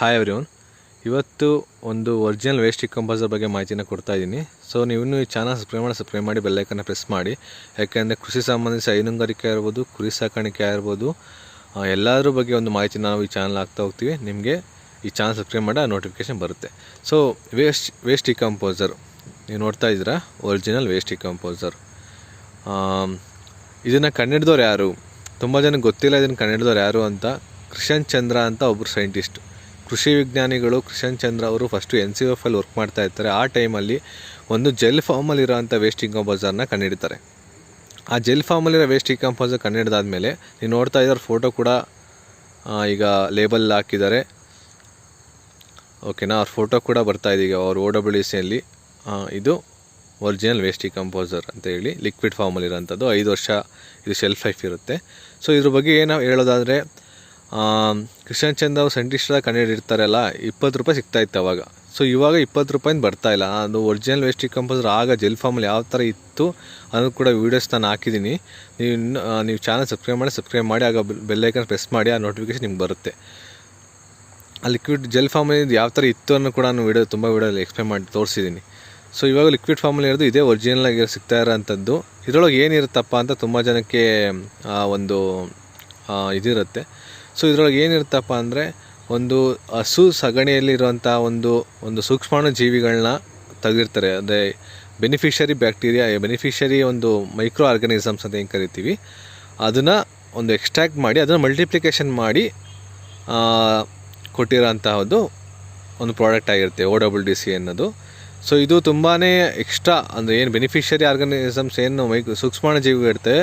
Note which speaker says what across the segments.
Speaker 1: Hi everyone ಇವತ್ತು ಒಂದು original waste decomposer ಬಗ್ಗೆ ಮಾಹಿತಿನ ಕೊಡ್ತಾ ಇದ್ದೀನಿ ಸೊ ನೀವು ಈ ಚಾನಲ್ ಸಬ್ಸ್ಕ್ರೈಬ್ ಮಾಡಿ ಸಬ್ಸ್ಕ್ರೈಬ್ ಮಾಡಿ ಬೆಲ್ಲೈಕನ್ನ ಪ್ರೆಸ್ ಮಾಡಿ. ಯಾಕೆಂದರೆ ಕೃಷಿ ಸಂಬಂಧಿಸಿ ಹೈನುಗಾರಿಕೆ ಇರ್ಬೋದು ಕುರಿ ಸಾಕಾಣಿಕೆ ಆಗಿರ್ಬೋದು ಎಲ್ಲರ ಎಲ್ಲದ್ರ ಬಗ್ಗೆ ಒಂದು ಮಾಹಿತಿ ನಾವು ಈ ಚಾನಲ್ ಹಾಕ್ತಾ ಹೋಗ್ತೀವಿ. ನಿಮಗೆ ಈ ಚಾನಲ್ ಸಬ್ಸ್ಕ್ರೈಬ್ ಮಾಡಿ ನೋಟಿಫಿಕೇಶನ್ ಬರುತ್ತೆ. ಸೊ ವೇಸ್ಟ್ ವೇಸ್ಟ್ ಡಿಕಂಪೋಸರ್ ನೀವು ನೋಡ್ತಾ ಇದ್ದೀರಾ? ಒರಿಜಿನಲ್ ವೇಸ್ಟ್ ಡಿಕಂಪೋಸರ್ ಇದನ್ನು ಕನ್ನಡದವ್ರು ಯಾರು? ತುಂಬ ಜನಕ್ಕೆ ಗೊತ್ತಿಲ್ಲ ಇದನ್ನು ಕನ್ನಡದವ್ರು ಯಾರು ಅಂತ. ಕೃಷನ್ ಚಂದ್ರ ಅಂತ ಒಬ್ಬರು ಸೈಂಟಿಸ್ಟ್ ಕೃಷಿ ವಿಜ್ಞಾನಿಗಳು ಕೃಷನ್ ಚಂದ್ರ ಅವರು ಫಸ್ಟು ಎನ್ ಸಿ ಎಫ್ ಅಲ್ಲಿ ವರ್ಕ್ ಮಾಡ್ತಾ ಇರ್ತಾರೆ. ಆ ಟೈಮಲ್ಲಿ ಒಂದು ಜೆಲ್ ಫಾರ್ಮಲ್ಲಿ ಇರೋವಂಥ ವೇಸ್ಟ್ ಡಿಕಂಪೋಸರ್ನ ಕಂಡುಹಿಡಿತಾರೆ ಆ ಜೆಲ್ ಫಾರ್ಮಲ್ಲಿರೋ ವೇಸ್ಟ್ ಇಂಕಂಪೋಸರ್ ಕಂಡುಹಿಡಿದಾದ್ಮೇಲೆ ನೀವು ನೋಡ್ತಾ ಇದ್ದಾರೆ ಫೋಟೋ ಕೂಡ ಈಗ ಲೇಬಲ್ ಹಾಕಿದ್ದಾರೆ. ಓಕೆನಾ ಅವ್ರ ಫೋಟೋ ಕೂಡ ಬರ್ತಾ ಈಗ ಅವ್ರ ಓ ಡಬ್ಲ್ಯೂ ಸಿಯಲ್ಲಿ ಇದು ಒರಿಜಿನಲ್ ವೇಸ್ಟ್ ಕಂಪೋಸರ್ ಅಂತ ಹೇಳಿ ಲಿಕ್ವಿಡ್ ಫಾರ್ಮಲ್ಲಿ ಇರೋಂಥದ್ದು ಐದು ವರ್ಷ ಇದು ಶೆಲ್ಫ್ ಲೈಫ್ ಇರುತ್ತೆ. ಸೊ ಇದ್ರ ಬಗ್ಗೆ ಏನು ಹೇಳೋದಾದರೆ ಕೃಷ್ಣ ಚಂದ್ರ ಅವ್ರು ಸೈಂಟಿಸ್ಟ ಕಂಡುಹಿಡಿರ್ತಾರಲ್ಲ ಇಪ್ಪತ್ತು ರೂಪಾಯಿ ಸಿಗ್ತಾ ಇತ್ತು ಅವಾಗ. ಸೊ ಇವಾಗ ಇಪ್ಪತ್ತು ರೂಪಾಯಿಂದ ಬರ್ತಾ ಇಲ್ಲ. ಅದು ಒರಿಜಿನಲ್ ವೇಸ್ಟ್ ಕಂಪೋಸರ್ ಆಗ ಜೆಲ್ ಫಾರ್ಮಲ್ಲಿ ಯಾವ ಥರ ಇತ್ತು ಅನ್ನೋದು ಕೂಡ ವೀಡಿಯೋಸ್ ನಾನು ಹಾಕಿದ್ದೀನಿ ನೀವು ಇನ್ನು ನೀವು ಚಾನಲ್ ಸಬ್ಸ್ಕ್ರೈಬ್ ಮಾಡಿ ಸಬ್ಸ್ಕ್ರೈಬ್ ಮಾಡಿ, ಆಗ ಬೆಲ್ಲೈಕನ್ ಪ್ರೆಸ್ ಮಾಡಿ, ಆ ನೋಟಿಫಿಕೇಶನ್ ನಿಮ್ಗೆ ಬರುತ್ತೆ. ಆ ಲಿಕ್ವಿಡ್ ಜೆಲ್ ಫಾರ್ಮಲ್ಲಿ ಯಾವ ಥರ ಇತ್ತು ಅನ್ನೋ ಕೂಡ ನಾನು ವೀಡಿಯೋ ತುಂಬ ವಿಡಿಯೋಲಿ ಎಕ್ಸ್ಪ್ಲೈನ್ ಮಾಡಿ ತೋರಿಸಿದ್ದೀನಿ ಸೊ ಇವಾಗ ಲಿಕ್ವಿಡ್ ಫಾರ್ಮಲ್ಲಿ ಇರೋದು ಇದೇ ಒರಿಜಿನಲ್ ಆಗಿ ಸಿಗ್ತಾ ಇರೋಂಥದ್ದು. ಇದರೊಳಗೆ ಏನಿರುತ್ತಪ್ಪ ಅಂತ ತುಂಬ ಜನಕ್ಕೆ ಒಂದು ಇದಿರುತ್ತೆ. ಸೊ ಇದರೊಳಗೆ ಏನಿರುತ್ತಪ್ಪ ಅಂದರೆ ಒಂದು ಹಸು ಸಗಣಿಯಲ್ಲಿರುವಂಥ ಒಂದು ಒಂದು ಸೂಕ್ಷ್ಮಾಣು ಜೀವಿಗಳನ್ನ ತೆಗೆದಿರ್ತಾರೆ. ಅಂದರೆ ಬೆನಿಫಿಷರಿ ಬ್ಯಾಕ್ಟೀರಿಯಾ ಬೆನಿಫಿಷರಿ ಒಂದು ಮೈಕ್ರೋ ಆರ್ಗನಿಸಮ್ಸ್ ಅಂತ ಏನು ಕರಿತೀವಿ, ಅದನ್ನು ಒಂದು ಎಕ್ಸ್ಟ್ರಾಕ್ಟ್ ಮಾಡಿ, ಅದನ್ನು ಮಲ್ಟಿಪ್ಲಿಕೇಶನ್ ಮಾಡಿ ಕೊಟ್ಟಿರೋಂತಹದ್ದು ಒಂದು ಪ್ರಾಡಕ್ಟ್ ಆಗಿರುತ್ತೆ ಓ ಡಬ್ಲ್ಯೂ ಡಿ ಸಿ ಅನ್ನೋದು. ಸೊ ಇದು ತುಂಬಾ ಎಕ್ಸ್ಟ್ರಾ ಅಂದರೆ ಏನು ಬೆನಿಫಿಷರಿ ಆರ್ಗನೈಸಮ್ಸ್ ಏನು ಮೈ ಸೂಕ್ಷ್ಮಾಣು ಜೀವಿ ಇರ್ತವೆ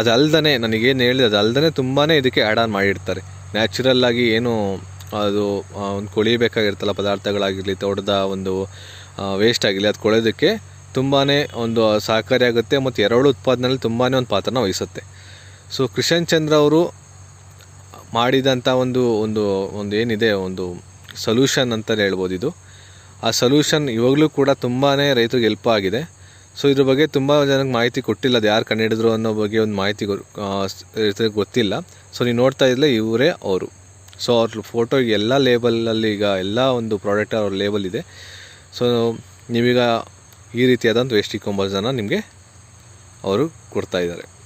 Speaker 1: ಅದು ಅಲ್ದೇ ನನಗೇನು ಹೇಳಿದೆ ಅದು ತುಂಬಾ ಇದಕ್ಕೆ ಆ್ಯಡ್ ಆನ್ ಮಾಡಿರ್ತಾರೆ. ನ್ಯಾಚುರಲ್ ಆಗಿ ಏನು, ಅದು ಒಂದು ಕೊಳಿಬೇಕಾಗಿರ್ತಲ್ಲ ಪದಾರ್ಥಗಳಾಗಿರಲಿ, ತೋಟದ ಒಂದು ವೇಸ್ಟ್ ಆಗಿರಲಿ, ಅದು ಕೊಳೆಯೋದಕ್ಕೆ ತುಂಬಾ ಒಂದು ಸಹಕಾರಿಯಾಗುತ್ತೆ ಮತ್ತು ಎರಡು ಉತ್ಪಾದನೆಯಲ್ಲಿ ತುಂಬಾ ಒಂದು ಪಾತ್ರನ ವಹಿಸುತ್ತೆ. ಸೊ ಕೃಷನ್ ಚಂದ್ರ ಅವರು ಮಾಡಿದಂಥ ಒಂದು ಒಂದು ಒಂದು ಏನಿದೆ, ಒಂದು ಸೊಲ್ಯೂಷನ್ ಅಂತಲೇ ಹೇಳ್ಬೋದು ಇದು. ಆ ಸೊಲ್ಯೂಷನ್ ಇವಾಗಲೂ ಕೂಡ ತುಂಬಾ ರೈತರಿಗೆ ಹೆಲ್ಪ್ ಆಗಿದೆ. ಸೊ ಇದ್ರ ಬಗ್ಗೆ ತುಂಬ ಜನಕ್ಕೆ ಮಾಹಿತಿ ಕೊಟ್ಟಿಲ್ಲ. ಅದು ಯಾರು ಕಂಡುಹಿಡಿದ್ರು ಅನ್ನೋ ಬಗ್ಗೆ ಒಂದು ಮಾಹಿತಿ ರೈತರಿಗೆ ಗೊತ್ತಿಲ್ಲ. ಸೊ ನೀವು ನೋಡ್ತಾ ಇದ್ದರೆ ಇವರೇ ಅವರು. ಸೊ ಅವ್ರ ಫೋಟೋ ಎಲ್ಲ ಲೇಬಲಲ್ಲಿ ಈಗ ಎಲ್ಲ ಒಂದು ಪ್ರಾಡಕ್ಟ್ ಅವ್ರ ಲೇಬಲ್ ಇದೆ. ಸೊ ನೀವೀಗ ಈ ರೀತಿಯಾದಂಥ ವೇಸ್ಟ್ ಜನ ನಿಮಗೆ ಅವರು ಕೊಡ್ತಾ ಇದ್ದಾರೆ.